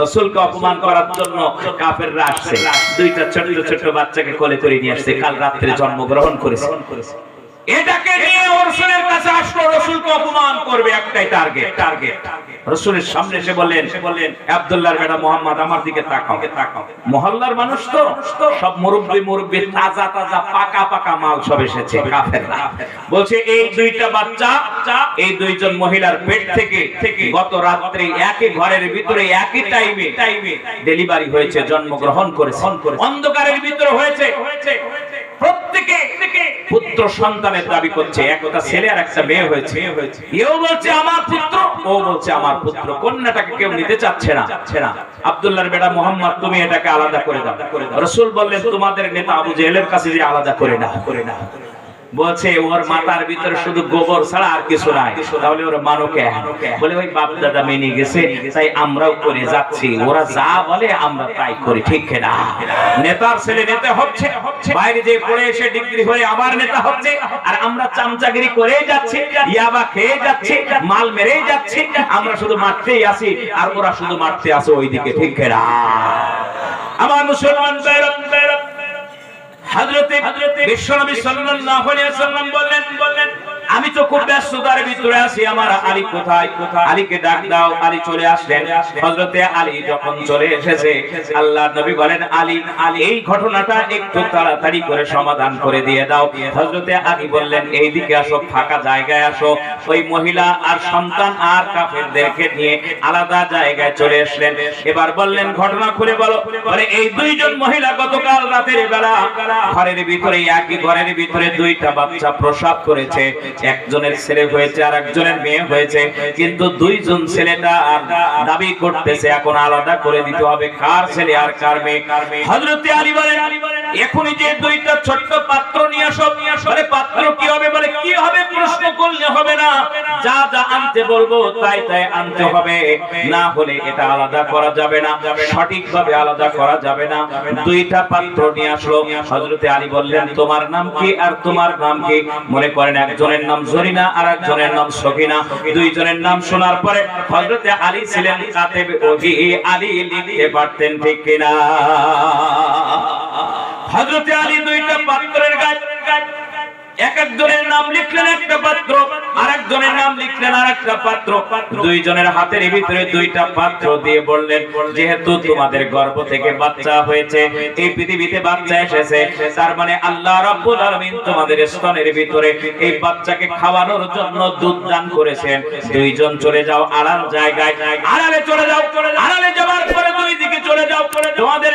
রসুলকে অপমান করার জন্য কাপের আসছে। দুইটা ছোট ছোট বাচ্চাকে কোলে করে নিয়ে আসছে। কাল রাত্রে জন্মগ্রহণ করেছে। এটাকে নিয়ে রসুলের কাছে আসলো, রসুলকে অপমান করবে একটাই টার্গেট টার্গেট রসুলের সামনে এসে বললেন বললেন আব্দুল্লাহর বেটা মোহাম্মদ, আমার দিকে তাকাও। তাকাও মহল্লার মানুষ তো, সব মুরব্বি মুরব্বি, তাজা তাজা, পাকা পাকা মাল সব এসেছে, কাফেররা। বলছে, এই দুইটা বাচ্চা, এই দুইজন মহিলার পেট থেকে গত রাত্রে একই ঘরের ভিতরে একই টাইমে টাইমে ডেলিভারি হয়েছে, জন্মগ্রহণ করেছে। অন্ধকারের ভিতরে হয়েছে প্রত্যেকে পুত্র সন্তানের দাবি করছে। একটা ছেলে আর একটা মেয়ে হয়েছে। এও বলছে, আমার পুত্র? ও বলছে, আমার পুত্র। কন্যাটাকে কেউ নিতে চাচ্ছে না। আব্দুল্লাহর বেটা মোহাম্মদ, তুমি এটাকে আলাদা করে দাও। রসুল বললেন, তোমাদের নেতা আবু জেহেলের কাছে যে আলাদা করে না করে না বলছে, ওর মাথার ভিতরে শুধু গোবর ছাড়া আর কিছু নাই। তাহলে ওর মানকে বলে, ওই বাপ দাদা মেনে গেছে, তাই আমরাও করে যাচ্ছি। ওরা যা বলে আমরা তাই করি, ঠিক না? নেতার ছেলে নেতা হচ্ছে, বাইরে যে পড়ে এসে ডিগ্রি হয়ে আবার নেতা হচ্ছে, আর আমরা চামচাগিরি করে যাচ্ছি, ইয়াবা খেয়ে যাচ্ছি, মাল মেরেই যাচ্ছি, আমরা শুধু মারতেই আসি, আর ওরা শুধু মারতে আসে ওইদিকে, ঠিক না? আমার মুসলমান বেরত বেরত হযরতে বিশ্বনবী সাল্লাল্লাহু আলাইহি ওয়াসাল্লাম বললেন বললেন আমি তো খুব ব্যস্ততার ভিতরে আছি, আমার আলী কোথায় আলীকে ডাক দাও, আলী চলে আসলেন। হযরতে আলী যখন চলে এসেছে, আল্লাহর নবী বলেন, আলী আলী, এই ঘটনাটা একটু তাড়াতাড়ি করে সমাধান করে দিয়ে দাও। হযরতে আলী বললেন, এইদিকে আসো, ফাঁকা জায়গায় আসো। ওই মহিলা আর সন্তান আর কাফেরদেরকে নিয়ে আলাদা জায়গায় চলে আসলেন। এবার বললেন, ঘটনা খুলে বলো। বলে, এই দুইজন মহিলা গতকাল রাতের বেলা ঘরের ভিতরে, একই ঘরের ভিতরে দুইটা বাচ্চা প্রসব করেছে। একজনের ছেলে হয়েছে আর একজনের মেয়ে হয়েছে, কিন্তু দুইজন ছেলেটা দাবি করতেছে, এখন আলাদা করে দিতে হবে কার ছেলে আর কার মেয়ে। হযরতে আলী বলেন এখনই যে দুইটা ছোট্ট পাত্র নিয়ে আসো। বলে পাত্র কি হবে? বলে কি হবে? প্রশ্ন করলে হবে না। যা যা আনতে বলব, তাই তাই আনতে হবে। না হলে এটা আলাদা করা যাবে না। সঠিকভাবে আলাদা করা যাবে না। দুইটা পাত্র নিয়ে আসলো। হযরতে আলী বললেন, তোমার নাম কি আর তোমার নাম কি? মনে করেন, একজনের নাম জরিনা আর একজনের নাম সকিনা দুইজনের নাম শোনার পরে হযরতে আলী ছিলেন কাতেব ওহি। আলী লিখতে পারতেন ঠিক কিনা? হযরতে আলী দুইটা পাত্রের তার মানে বাচ্চাকে খাওয়ানোর জন্য দুধ দান করেছেন। দুইজন চলে যাও আড়াল জায়গায়, আড়ালে চলে যাও, আড়ালে যাওয়ার পরে দুই দিকে চলে যাও। তোমাদের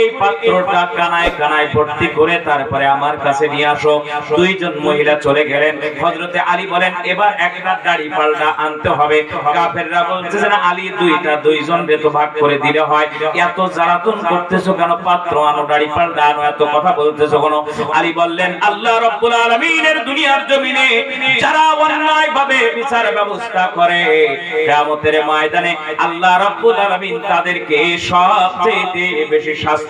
এই আলী বললেন, আল্লাহ রাব্বুল দুনিয়ার জমিনে যারা অন্যায় ভাবে বিচার ব্যবস্থা করে, কিয়ামতের ময়দানে আল্লাহ রাব্বুল আলামিন তাদেরকে সবচেয়ে বেশি শাস্তি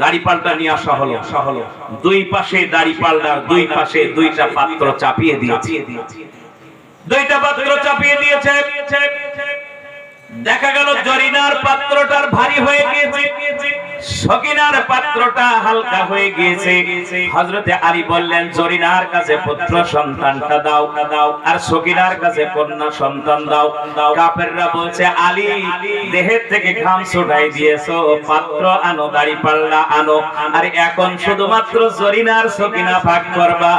দাড়ি পাল্টা নিয়ে আসা হলো হলো। দুই পাশে দাড়ি পাল্টার দুই পাশে দুইটা পাত্র চাপিয়ে দিয়েছে। দুইটা পাত্র চাপিয়ে দিয়েছে। দেখা গেল জরিনার পাত্রটার ভারী হয়ে গিয়েছে। সকিনার পাত্রটা হালকা হয়ে গিয়েছে। হযরতে আলী বললেন, জরিনার কাছে পুত্র সন্তানটা দাও দাও আর সকিনার কাছে কন্যা সন্তান দাও। দাও কাফেররা বলছে, আলী, দেহের থেকে ঘাম ছুটাই দিয়েছ, পাত্র আনো, দাড়ি পাল্লা আনো। আর এখন শুধুমাত্র জরিনার সকিনা ভাগ করবা,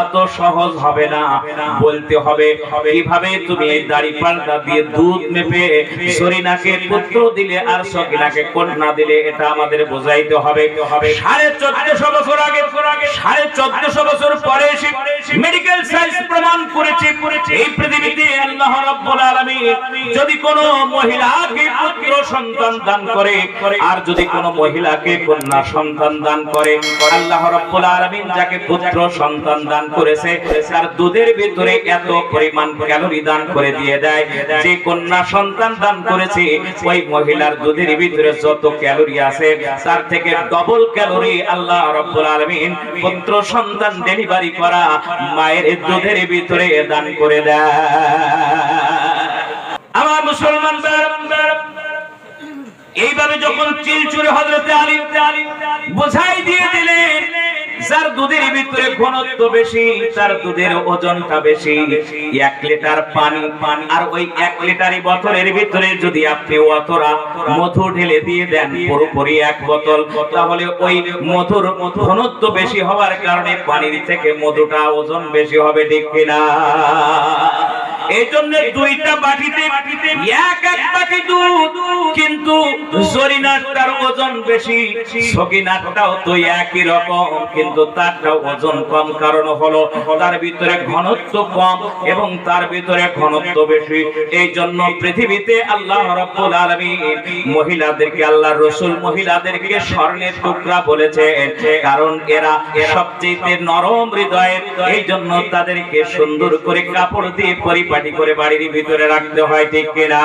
অত সহজ হবে না। বলতে হবে, কীভাবে তুমি এই দাড়ি পাল্টা দিয়ে দুধ মেপে সরিনাকে পুত্র দিলে আর সকিনাকে কন্যা দিলে, এটা আমাদের বোঝাইতে হবে। সাড়ে চোদ্দশো বছর আগে, সাড়ে চোদ্দশো বছর পরে মেডিকেল প্রমাণ করেছে। এই পৃথিবীতে আল্লাহ যদি কোন মহিলাকে পুত্র সন্তান দান করে, আর যদি কোন মহিলাকে কন্যা সন্তান দান করে, আল্লাহ রাব্বুল আলামিন যাকে পুত্র সন্তান দান করেছে, তার দুধের ভিতরে এত পরিমাণ ক্যালোরি দান করে দিয়ে দেয়। যে কন্যা সন্তান দান করেছে, ওই মহিলার দুধের ভিতরে যত ক্যালোরি আছে, তার থেকে ডবল ক্যালোরি আল্লাহ রাব্বুল আলামিন পুত্র সন্তান ডেলিভারি করা মায়ের দুধের ভিতরে দান করে দেয়। আমার মুসলমান এইভাবে যখন চিলচুরে হজরতে আলী বোঝাই দিয়ে দিলেন, যার দুধের ভিতরে ঘনত্ব বেশি, তার দুধের ওজনটা বেশি, এক লিটার পানি পানি, আর ওই এক লিটারই বোতলের ভিতরে যদি আপনি অতরা মধু ঢেলে দিয়ে দেন, পুরোপুরি এক বোতল, তাহলে ওই মধুর ঘনত্ব বেশি হওয়ার কারণে পানির থেকে মধুটা ওজন বেশি হবে, ঠিক কিনা? এই জন্য দুইটা বাটিতে এক এক বাটি দুধ, কিন্তু জরিনাটার ওজন বেশি তো একই রকম, কিন্তু তারটা ওজন কম। কারণ হলো তার ভিতরে ঘনত্ব কম এবং তার ভিতরে ঘনত্ব বেশি। এই জন্য পৃথিবীতে আল্লাহ মহিলাদেরকে, আল্লাহ রসুল মহিলাদেরকে স্বর্ণের টুকরা কারণ এরা সবচেয়ে নরম হৃদয়ের এই জন্য তাদেরকে সুন্দর করে কাপড় দিয়ে পরিপাটি করে বাড়ির ভিতরে রাখতে হয় ঠিক কিনা?